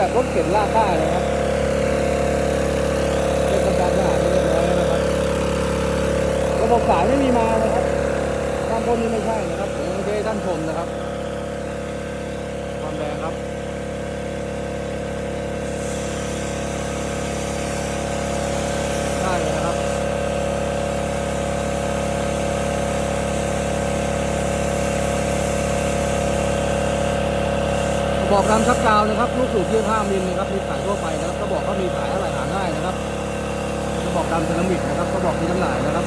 แบบรถเข็นลากได้เลยครับเป็นการงทหารเรียบร้อยแล้วนะครับระบบสายไม่มีมานะครับข้างบนนี้ไม่ใช่นะครับผมไม่ได้ด้านชมนะครับ ความแรงครับ ได้เลยนะครับ กระ บอกดำชักกาวนะครับลูกสูบ25มิลนะครับมีขายทั่วไปนะครับก็บอกก็มีขายอะไรหาง่ายนะครับกระบอกดำเซรามิกนะครับกระบอกมีจำหน่ายนะครับ